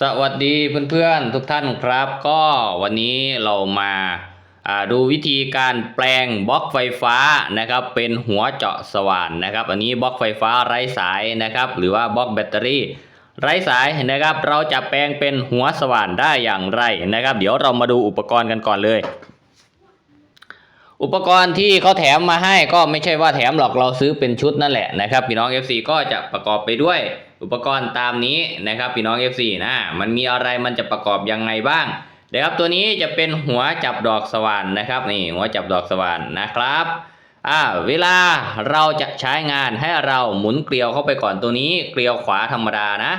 สวัสดีเพื่อนๆทุกท่านครับ ก็วันนี้เรามาาดูวิธีการแปลงบล็อกไฟฟ้านะครับ เป็นหัวเจาะสว่านนะครับ อันนี้บล็อกไฟฟ้าไร้สายนะครับ หรือว่าบล็อกแบตเตอรี่ ไร้สายนะครับ เราจะแปลงเป็นหัวสว่านได้อย่างไรนะครับ เดี๋ยวเรามาดูอุปกรณ์กันก่อนเลย อุปกรณ์ที่เขาแถมมาให้ก็ไม่ใช่ว่าแถมหรอกเราซื้อเป็นชุดนั่นแหละนะครับพี่น้อง FC ก็จะประกอบไปด้วยอุปกรณ์ตามนี้นะครับพี่น้อง FC นะมันมีอะไรมันจะประกอบยังไงบ้างนะครับตัวนี้จะเป็นหัวจับดอกสว่านนะครับนี่หัวจับดอกสว่านนะครับอ่าเวลาเราจะใช้งานให้เราหมุนเกลียวเข้าไปก่อนตัวนี้เกลียวขวาธรรมดานะ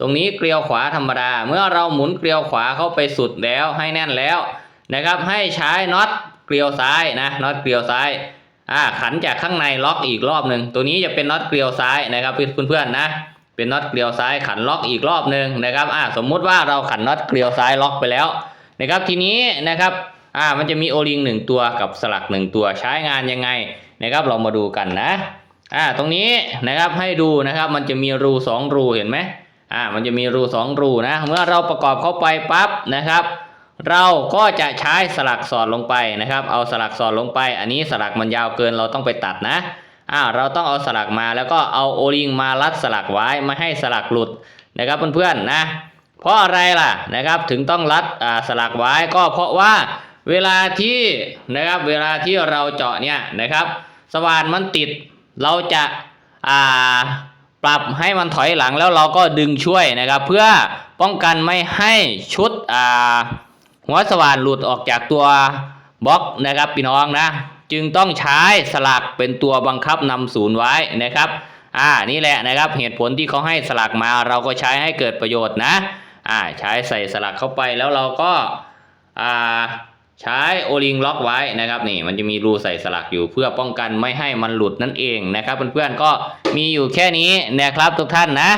ตรงนี้เกลียวขวาธรรมดา เมื่อเราหมุนเกลียวขวาเข้าไปสุดแล้วให้แน่นแล้วนะครับให้ใช้น็อต ลียวซ้ายนะน็อตเกลียวซ้ายอ่าขันจากข้างในล็อกอีกรอบหนึ่งตัวนี้จะเป็นน็อตเกลียวซ้ายนะครับเพื่อนๆนะ เป็นน็อตเกลียวซ้ายขันล็อกอีกรอบหนึ่งนะครับอ่าสมมุติว่าเราขันน็อตเกลียวซ้ายล็อกไปแล้วนะครับทีนี้นะครับอ่ามันจะมีโอลิงหนึ่งตัวกับสลักหนึ่งตัวใช้งานยังไงนะครับเรามาดูกันนะอ่าตรงนี้นะครับให้ดูนะครับมันจะมีรูสองรูเห็นไหมอ่ามันจะมีรูสองรูนะเมื่อเราประกอบเข้าไปปั๊บนะครับ เราก็จะใช้สลักสอดลงไปนะครับ เอาสลักสอดลงไป อันนี้สลักมันยาวเกินเราต้องไปตัดนะอ่าเราต้องเอาสลักมาแล้วก็เอาโอลิงมารัดสลักไว้ไม่ให้สลักหลุดนะครับเพื่อนๆนะเพราะอะไรล่ะนะครับถึงต้องรัดอ่าสลักไว้ก็เพราะว่าเวลาที่นะครับเวลาที่เราเจาะเนี่ยนะครับ สว่านมันติดเราจะอ่าปรับให้มันถอยหลังแล้วเราก็ดึงช่วยนะครับ เพื่อป้องกันไม่ให้ชุดอ่า หัวสว่านหลุดออกจากตัวบล็อกนะครับพี่น้องนะ จึงต้องใช้สลักเป็นตัวบังคับนำศูนย์ไว้นะครับอ่านี่แหละนะครับเหตุผลที่เขาให้สลักมาเราก็ใช้ให้เกิดประโยชน์นะอ่าใช้ใส่สลักเข้าไปแล้วเราก็อ่าใช้โอลิงล็อกไว้นะครับนี่มันจะมีรูใส่สลักอยู่เพื่อป้องกันไม่ให้มันหลุดนั่นเองนะครับเพื่อนๆก็มีอยู่แค่นี้นะครับทุกท่านนะ